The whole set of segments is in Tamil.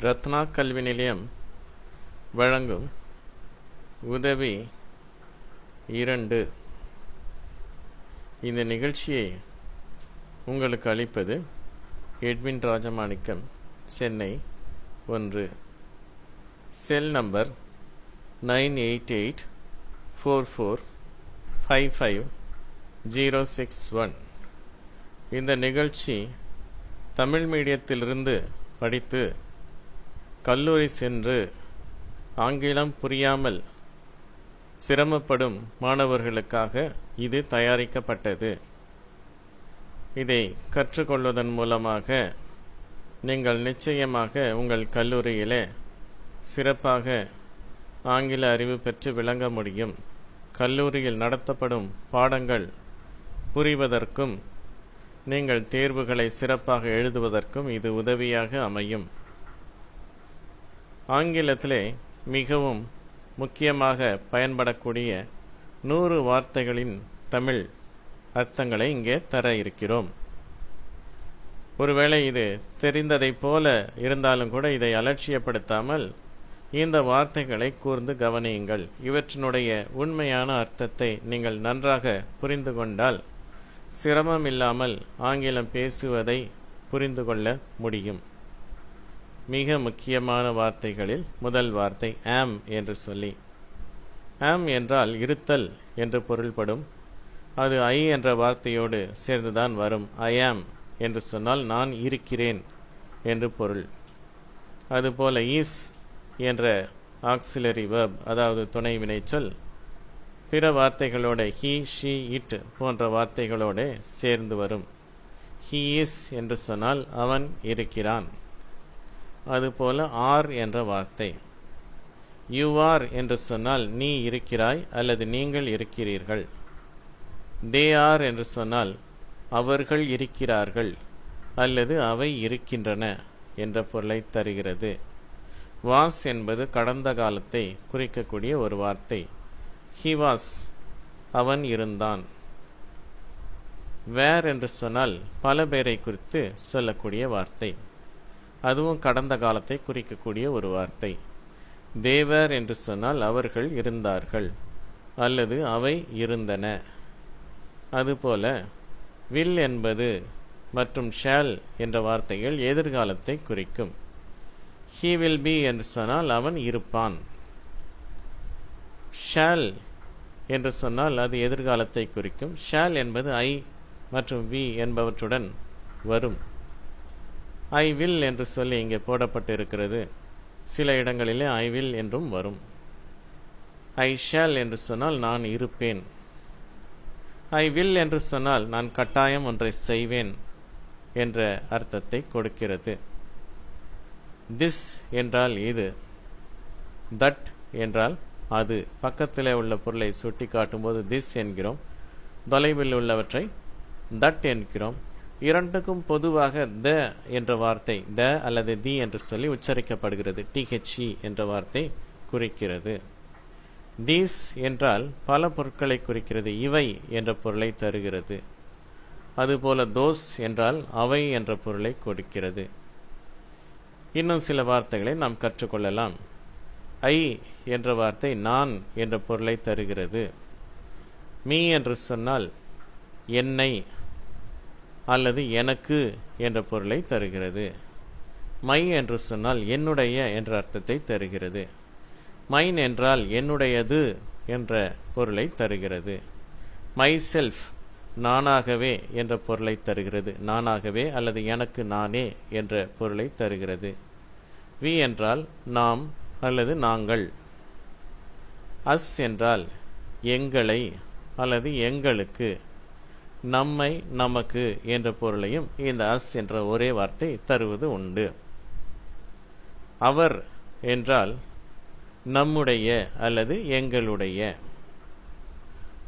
ரத்னா கல்வி நிலையம் வழங்கும் உதவி இரண்டு. இந்த நிகழ்ச்சியை உங்களுக்கு அளிப்பது எட்வின் ராஜமாணிக்கம் சென்னை ஒன்று. Cell number nine eight eight four four five five zero six one. இந்த நிகழ்ச்சி தமிழ் மீடியத்திலிருந்து படித்து கல்லூரி சென்று ஆங்கிலம் புரியாமல் சிரமப்படும் மாணவர்களுக்காக இது தயாரிக்கப்பட்டது. இதை கற்றுக்கொள்வதன் மூலமாக நீங்கள் நிச்சயமாக உங்கள் கல்லூரியிலே சிறப்பாக ஆங்கில அறிவு பெற்று விளங்க முடியும். கல்லூரியில் நடத்தப்படும் பாடங்கள் புரிவதற்கும் நீங்கள் தேர்வுகளை சிறப்பாக எழுதுவதற்கும் இது உதவியாக அமையும். ஆங்கிலத்திலே மிகவும் முக்கியமாக பயன்படக்கூடிய நூறு வார்த்தைகளின் தமிழ் அர்த்தங்களை இங்கே தர இருக்கிறோம். ஒருவேளை இது தெரிந்ததைப் போல இருந்தாலும் கூட இதை அலட்சியப்படுத்தாமல் இந்த வார்த்தைகளை கூர்ந்து கவனியுங்கள். இவற்றினுடைய உண்மையான அர்த்தத்தை நீங்கள் நன்றாக புரிந்து கொண்டால் சிரமம் இல்லாமல் ஆங்கிலம் பேசுவதை புரிந்து கொள்ள முடியும். மிக முக்கியமான வார்த்தைகளில் முதல் வார்த்தை ஆம் என்று சொல்லி. ஆம் என்றால் இருத்தல் என்று பொருள்படும். அது ஐ என்ற வார்த்தையோடு சேர்ந்துதான் வரும். ஐ ஆம் என்று சொன்னால் நான் இருக்கிறேன் என்று பொருள். அதுபோல ஈஸ் என்ற ஆக்சிலரி வேர்ப் அதாவது துணை வினைச்சொல் பிற வார்த்தைகளோட ஹீ ஷி இட் போன்ற வார்த்தைகளோடு சேர்ந்து வரும். ஹீ இஸ் என்று சொன்னால் அவன் இருக்கிறான். அதுபோல ஆர் என்ற வார்த்தை. யூ ஆர் என்று சொன்னால் நீ இருக்கிறாய் அல்லது நீங்கள் இருக்கிறீர்கள். தே ஆர் என்று சொன்னால் அவர்கள் இருக்கிறார்கள் அல்லது அவை இருக்கின்றன என்ற பொருளை தருகிறது. வாஸ் என்பது கடந்த காலத்தை குறிக்கக்கூடிய ஒரு வார்த்தை. ஹி வாஸ் அவன் இருந்தான். வேர் என்று சொன்னால் பல பேரை குறித்து சொல்லக்கூடிய வார்த்தை. அதுவும் கடந்த காலத்தை குறிக்கக்கூடிய ஒரு வார்த்தை. தேவர் என்று சொன்னால் அவர்கள் இருந்தார்கள் அல்லது அவை இருந்தன. அதுபோல வில் என்பது மற்றும் ஷால் என்ற வார்த்தைகள் எதிர்காலத்தை குறிக்கும். ஹீ வில் பி என்று சொன்னால் அவன் இருப்பான். ஷால் என்று சொன்னால் அது எதிர்காலத்தை குறிக்கும். ஷால் என்பது ஐ மற்றும் வி என்பவற்றுடன் வரும். ஐ வில் என்று சொல்லி இங்கே போடப்பட்டு இருக்கிறது சில இடங்களிலே ஐ வில் என்றும் வரும். ஐ ஷால் என்று சொன்னால் நான் இருப்பேன். ஐ வில் என்று சொன்னால் நான் கட்டாயம் ஒன்றை செய்வேன் என்ற அர்த்தத்தை கொடுக்கிறது. திஸ் என்றால் இது. தட் என்றால் அது. பக்கத்தில் உள்ள பொருளை சுட்டி காட்டும்போது திஸ் என்கிறோம். தொலைவில் உள்ளவற்றை தட் என்கிறோம். இரண்டுக்கும் பொதுவாக த என்ற வார்த்தை த அல்லது தி என்று சொல்லி உச்சரிக்கப்படுகிறது. டிஹெச்இ என்ற வார்த்தை குறிக்கிறது. தீஸ் என்றால் பல பொருட்களை குறிக்கிறது. இவை என்ற பொருளை தருகிறது. அதுபோல தோஸ் என்றால் அவை என்ற பொருளை கொடுக்கிறது. இன்னும் சில வார்த்தைகளை நாம் கற்றுக்கொள்ளலாம். ஐ என்ற வார்த்தை நான் என்ற பொருளை தருகிறது. மீ என்று சொன்னால் என்னை அல்லது எனக்கு என்ற பொருளை தருகிறது. மை என்று சொன்னால் என்னுடைய என்ற அர்த்தத்தை தருகிறது. மைன் என்றால் என்னுடையது என்ற பொருளை தருகிறது. மை செல்ஃப் நானாகவே என்ற பொருளை தருகிறது. நானாகவே அல்லது எனக்கு நானே என்ற பொருளை தருகிறது. வி என்றால் நாம் அல்லது நாங்கள். அஸ் என்றால் எங்களை அல்லது எங்களுக்கு. நம்மை நமக்கு என்ற பொருளையும் இந்த அஸ் என்ற ஒரே வார்த்தை தருவது உண்டு. அவர் என்றால் நம்முடைய அல்லது எங்களுடைய.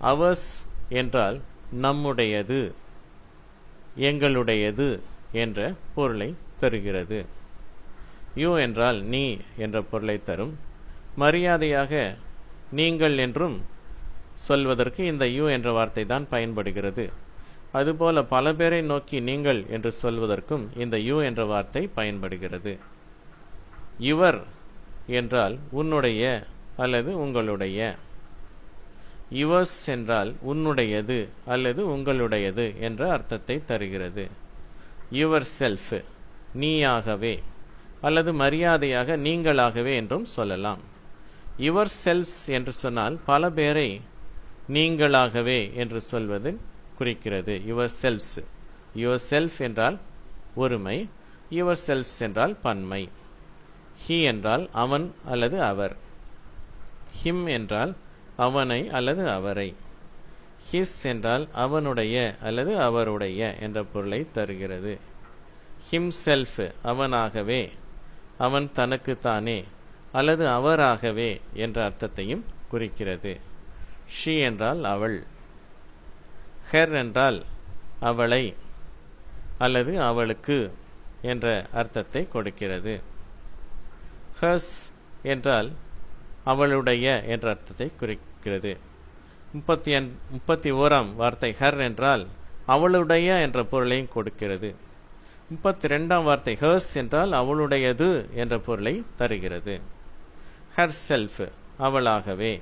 அவர்ஸ் என்றால் நம்முடையது எங்களுடையது என்ற பொருளை தருகிறது. யூ என்றால் நீ என்ற பொருளை தரும். மரியாதையாக நீங்கள் என்றும் சொல்வதற்கு இந்த யூ என்ற வார்த்தை தான் பயன்படுகிறது. அதுபோல பல பேரை நோக்கி நீங்கள் என்று சொல்வதற்கும் இந்த யூ என்ற வார்த்தை பயன்படுகிறது. யுவர் என்றால் உன்னுடைய அல்லது உங்களுடைய. யுவர்ஸ் என்றால் உன்னுடையது அல்லது உங்களுடையது என்ற அர்த்தத்தை தருகிறது. யுவர் செல்ஃப் நீயாகவே அல்லது மரியாதையாக நீங்களாகவே என்றும் சொல்லலாம். யுவர் செல்ஃப்ஸ் என்று சொன்னால் பல பேரை நீங்களாகவே என்று சொல்வது குறிக்கிறது. யுவர் செல்ஃப்ஸ் யுவர் செல்ஃப் என்றால் ஒருமை. யுவர் செல்ஃப்ஸ் என்றால் பன்மை. ஹி என்றால் அவன் அல்லது அவர். ஹிம் என்றால் அவனை அல்லது அவரை. ஹிஸ் என்றால் அவனுடைய அல்லது அவருடைய என்ற பொருளை தருகிறது. ஹிம் செல்ஃப் அவனாகவே. அவன் தனக்குத்தானே அல்லது அவராகவே என்ற அர்த்தத்தையும் குறிக்கிறது. ஷி என்றால் அவள். ஹெர் என்றால் அவளை அல்லது அவளுக்கு என்ற அர்த்தத்தை கொடுக்கிறது. ஹஸ் என்றால் அவளுடைய என்ற அர்த்தத்தை குறிக்கிறது. முப்பத்தி முப்பத்தி ஓராம் வார்த்தை ஹர் என்றால் அவளுடைய என்ற பொருளையும் கொடுக்கிறது. முப்பத்தி ரெண்டாம் வார்த்தை ஹர்ஸ் என்றால் அவளுடையது என்ற பொருளை தருகிறது. Her self அவளாகவே.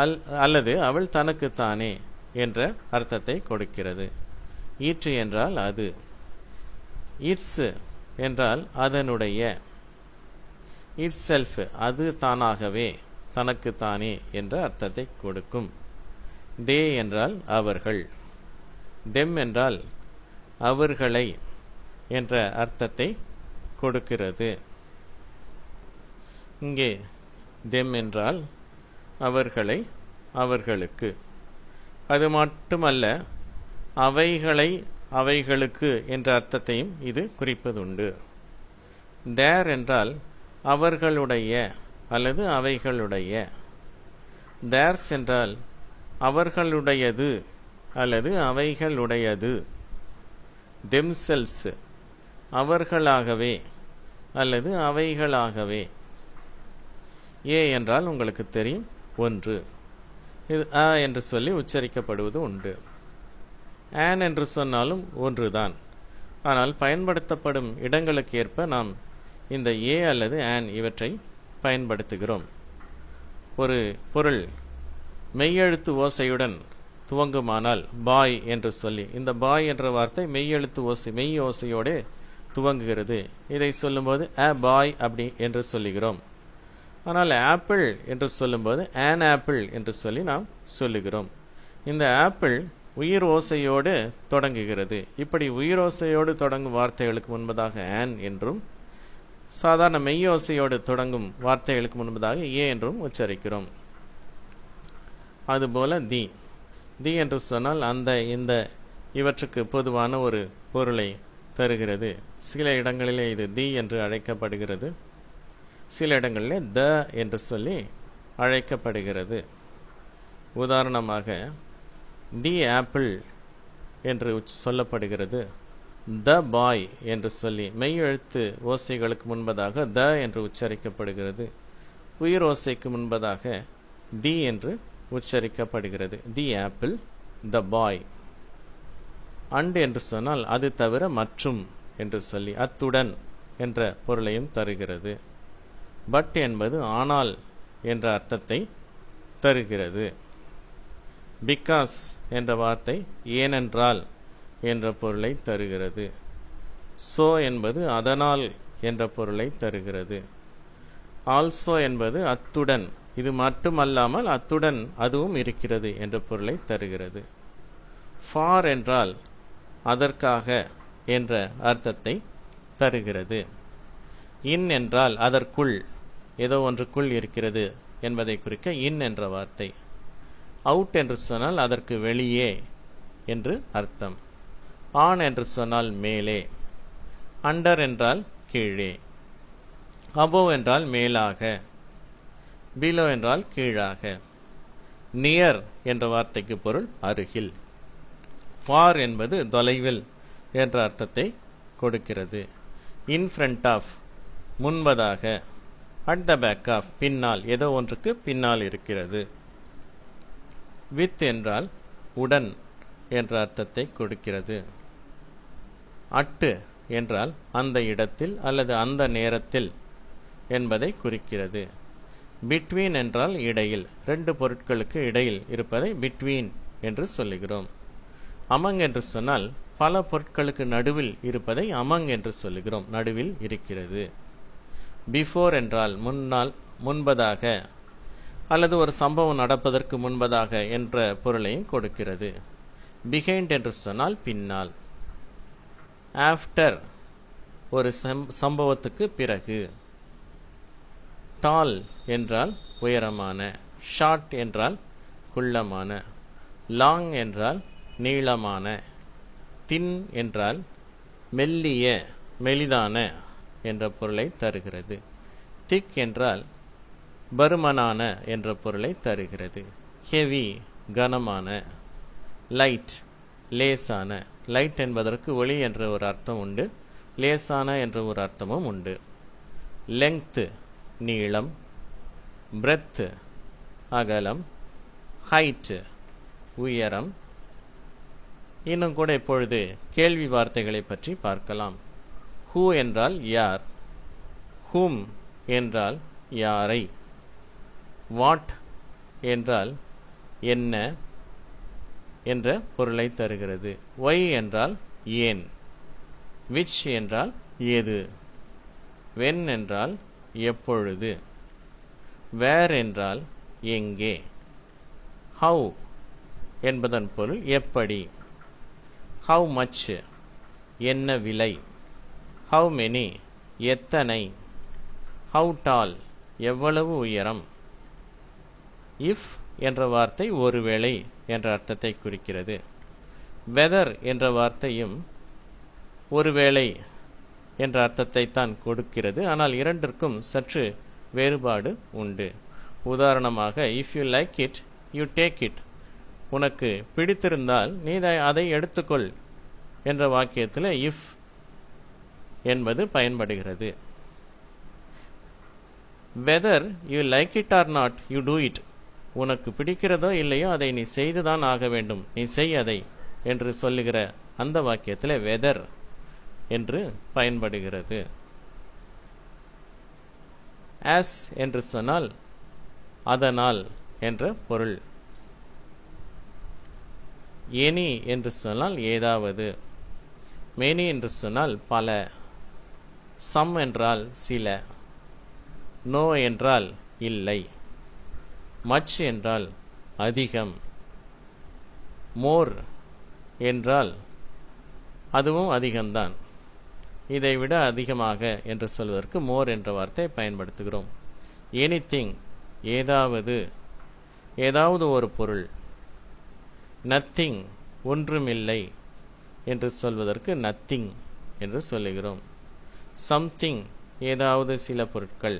அல் அல்லது அவள் தனக்குத்தானே என்ற அர்த்தத்தை கொடுக்கிறது. ஈற்று என்றால் அது. இட்ஸ் என்றால் அதனுடைய. இட்ஸ் செல்ஃப் அது தானாகவே தனக்குத்தானே என்ற அர்த்தத்தை கொடுக்கும். தே என்றால் அவர்கள். தெம் என்றால் அவர்களை என்ற அர்த்தத்தை கொடுக்கிறது. இங்கே தெம் என்றால் அவர்களை அவர்களுக்கு. அது மட்டுமல்ல அவைகளை அவைகளுக்கு என்ற அர்த்தத்தையும் இது குறிப்பதுண்டு. தேர் என்றால் அவர்களுடைய அல்லது அவைகளுடைய. தேர்ஸ் என்றால் அவர்களுடையது அல்லது அவைகளுடையது. தெம்செல்ஸ் அவர்களாகவே அல்லது அவைகளாகவே. ஏ என்றால் உங்களுக்கு தெரியும் ஒன்று. இது அ என்று சொல்லி உச்சரிக்கப்படுவது உண்டு. ஆன் என்று சொன்னாலும் ஒன்றுதான். ஆனால் பயன்படுத்தப்படும் இடங்களுக்கு ஏற்ப நாம் இந்த ஏ அல்லது ஆன் இவற்றை பயன்படுத்துகிறோம். ஒரு பொருள் மெய்யெழுத்து ஓசையுடன் துவங்குமானால் பாய் என்று சொல்லி இந்த பாய் என்ற வார்த்தை மெய்யெழுத்து ஓசை மெய் ஓசையோடு துவங்குகிறது. இதை சொல்லும்போது அ பாய் அப்படி என்று சொல்லுகிறோம். ஆனால் ஆப்பிள் என்று சொல்லும்போது ஆன் ஆப்பிள் என்று சொல்லி நாம் சொல்லுகிறோம். இந்த ஆப்பிள் உயிர் ஓசையோடு தொடங்குகிறது. இப்படி உயிர் ஓசையோடு தொடங்கும் வார்த்தைகளுக்கு முன்பதாக ஆன் என்றும் சாதாரண மெய்யோசையோடு தொடங்கும் வார்த்தைகளுக்கு முன்பதாக ஏ என்றும் உச்சரிக்கிறோம். அதுபோல தி தி என்று சொன்னால் அந்த இந்த இவற்றுக்கு பொதுவான ஒரு பொருளை தருகிறது. சில இடங்களிலே இது தி என்று அழைக்கப்படுகிறது. சில இடங்களில் த என்று சொல்லி அழைக்கப்படுகிறது. உதாரணமாக தி ஆப்பிள் என்று சொல்லப்படுகிறது. த பாய் என்று சொல்லி மெய் எழுத்து ஓசைகளுக்கு முன்பதாக த என்று உச்சரிக்கப்படுகிறது. உயிர் ஓசைக்கு முன்பதாக தி என்று உச்சரிக்கப்படுகிறது. தி ஆப்பிள் த பாய். அண்ட் என்று சொன்னால் அது தவிர மற்றும் என்று சொல்லி அத்துடன் என்ற பொருளையும் தருகிறது. பட் என்பது ஆனால் என்ற அர்த்தத்தை தருகிறது. பிகாஸ் என்ற வார்த்தை ஏனென்றால் என்ற பொருளை தருகிறது. சோ என்பது அதனால் என்ற பொருளை தருகிறது. ஆல்சோ என்பது அத்துடன் இது மட்டுமல்லாமல் அத்துடன் அதுவும் இருக்கிறது என்ற பொருளை தருகிறது. ஃபார் என்றால் அதற்காக என்ற அர்த்தத்தை தருகிறது. இன் என்றால் அதற்குள் ஏதோ ஒன்றுக்குள் இருக்கிறது என்பதை குறிக்க இன் என்ற வார்த்தை. அவுட் என்று சொன்னால் அதற்கு வெளியே என்று அர்த்தம். ஆன் என்று சொன்னால் மேலே. அண்டர் என்றால் கீழே. அபோவ் என்றால் மேலாக. பிலோ என்றால் கீழாக. நியர் என்ற வார்த்தைக்கு பொருள் அருகில். ஃபார் என்பது தொலைவில் என்ற அர்த்தத்தை கொடுக்கிறது. இன் ஃப்ரண்ட் ஆஃப் முன்பதாக. அட் த பேக் ஆஃப் பின்னால் ஏதோ ஒன்றுக்கு பின்னால் இருக்கிறது. வித் என்றால் உடன் என்ற அர்த்தத்தை கொடுக்கிறது. அட்டு என்றால் அந்த இடத்தில் அல்லது அந்த நேரத்தில் என்பதை குறிக்கிறது. பிட்வீன் என்றால் இடையில். ரெண்டு பொருட்களுக்கு இடையில் இருப்பதை பிட்வீன் என்று சொல்லுகிறோம். அமங் என்று சொன்னால் பல பொருட்களுக்கு நடுவில் இருப்பதை அமங் என்று சொல்லுகிறோம். நடுவில் இருக்கிறது. பிஃபோர் என்றால் முன்னால் முன்பதாக அல்லது ஒரு சம்பவம் நடப்பதற்கு முன்பதாக என்ற பொருளையும் கொடுக்கிறது. பிஹைண்ட் என்று சொன்னால் பின்னால். ஆஃப்டர் ஒரு சம்பவத்துக்கு பிறகு. டால் என்றால் உயரமான. ஷார்ட் என்றால் குள்ளமான. லாங் என்றால் நீளமான. தின் என்றால் மெல்லிய மெலிதான. என்ற பொருளை தருகிறது. திக் என்றால் பருமனான என்ற பொருளை தருகிறது. ஹெவி கனமான லைட் லேசான. லைட் என்பதற்கு ஒளி என்ற ஒரு அர்த்தம் உண்டு. லேசான என்ற ஒரு அர்த்தமும் உண்டு. லெங்க்த்து நீளம். பிரெத்து அகலம். ஹைட்டு உயரம். இன்னும் கூட இப்பொழுது கேள்வி வார்த்தைகளை பற்றி பார்க்கலாம். ஹூ என்றால் யார்? ஹூம் என்றால் யாரை? வாட் என்றால் என்ன என்ற பொருளை தருகிறது. ஒய் என்றால் ஏன்? விச் என்றால் ஏது வென் என்றால் எப்பொழுது? வேர் என்றால் எங்கே? ஹவு என்பதன் பொருள் எப்படி? ஹவு மச் என்ன விலை? ஹவு மெனி எத்தனை? ஹவு டால் எவ்வளவு உயரம்? இஃப் என்ற வார்த்தை ஒருவேளை என்ற அர்த்தத்தை குறிக்கிறது. வெதர் என்ற வார்த்தையும் ஒருவேளை என்ற அர்த்தத்தை தான் கொடுக்கிறது. ஆனால் இரண்டிற்கும் சற்று வேறுபாடு உண்டு. உதாரணமாக if you like it you take it உனக்கு பிடித்திருந்தால் நீ அதை எடுத்துக்கொள் என்ற வாக்கியத்தில் இஃப் என்பது பயன்படுகிறது. Whether you like it or not you do it உனக்கு பிடிக்கிறதோ இல்லையோ அதை நீ செய்துதான் ஆக வேண்டும். நீ செய் அதை என்று சொல்லுகிற அந்த வாக்கியத்தில் வெதர் என்று பயன்படுகிறது. ஆஸ் என்று சொன்னால் அதனால் என்ற பொருள். எனி என்று சொன்னால் ஏதாவது. மெனி என்று சொன்னால் பல. சம் என்றால் சில நோ என்றால் இல்லை மச் என்றால் அதிகம் மோர் என்றால் அதுவும் அதிகம்தான். இதைவிட அதிகமாக என்று சொல்வதற்கு மோர் என்ற வார்த்தை பயன்படுத்துகிறோம். எனிதிங் ஏதாவது ஏதாவது ஒரு பொருள் நத்திங் ஒன்றுமில்லை என்று சொல்வதற்கு நத்திங் என்று சொல்லுகிறோம். சம்திங் ஏதாவது சில பொருட்கள்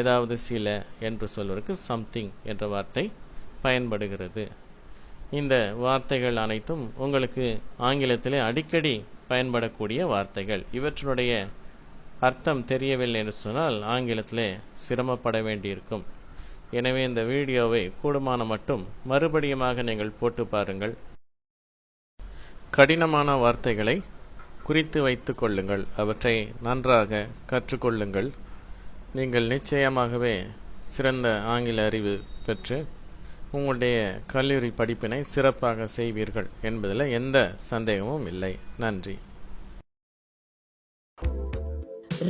ஏதாவது சில என்று சொல்வதற்கு சம்திங் என்ற வார்த்தை பயன்படுகிறது. இந்த வார்த்தைகள் அனைத்தும் உங்களுக்கு ஆங்கிலத்திலே அடிக்கடி பயன்படக்கூடிய வார்த்தைகள். இவற்றினுடைய அர்த்தம் தெரியவில்லை என்று சொன்னால் ஆங்கிலத்திலே சிரமப்பட வேண்டியிருக்கும். எனவே இந்த வீடியோவை கூடுமான மட்டும் மறுபடியுமாக நீங்கள் போட்டு பாருங்கள். கடினமான வார்த்தைகளை குறித்து வைத்துக் கொள்ளுங்கள். அவற்றை நன்றாக கற்றுக்கொள்ளுங்கள். நீங்கள் நிச்சயமாகவே சிறந்த ஆங்கில அறிவு பெற்று உங்களுடைய கல்லூரி படிப்பினை சிறப்பாக செய்வீர்கள் என்பதில் எந்த சந்தேகமும் இல்லை. நன்றி.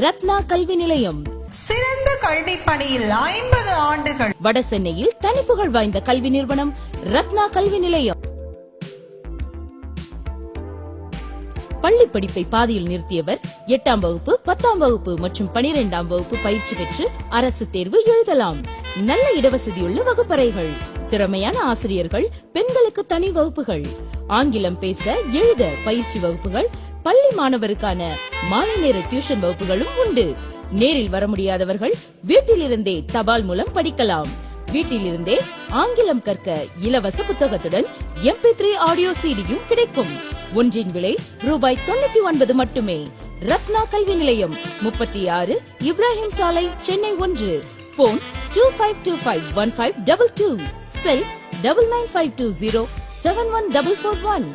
ரத்னா கல்வி நிலையம். சிறந்த கல்வி பணியில் ஐம்பது ஆண்டுகள். வடசென்னையில் தனிப்புகழ் வாய்ந்த கல்வி நிறுவனம் ரத்னா கல்வி நிலையம். பள்ளி படிப்பை பாதியில் நிறுத்தியவர் எட்டாம் வகுப்பு பத்தாம் வகுப்பு மற்றும் பனிரெண்டாம் வகுப்பு பயிற்சி பெற்று அரசு தேர்வு எழுதலாம். நல்ல இடவசதியுள்ள வகுப்பறைகள் திறமையான ஆசிரியர்கள் பெண்களுக்கு தனி வகுப்புகள். ஆங்கிலம் பேச எழுத பயிற்சி வகுப்புகள் பள்ளி மாணவருக்கான மாலை நேர டியூஷன் வகுப்புகளும் உண்டு. நேரில் வர முடியாதவர்கள் வீட்டிலிருந்தே தபால் மூலம் படிக்கலாம். வீட்டிலிருந்தே ஆங்கிலம் கற்க இலவச புத்தகத்துடன் எம்பி த்ரீ ஆடியோ சிடியும் கிடைக்கும். ஒன்றின் விலை ரூபாய் தொண்ணூத்தி ஒன்பது மட்டுமே. ரத்னா கல்வி நிலையம் முப்பத்தி ஆறு இப்ராஹிம் சாலை சென்னை ஒன்று. Phone two five two five one five double two cell double nine five two zero seven one double four one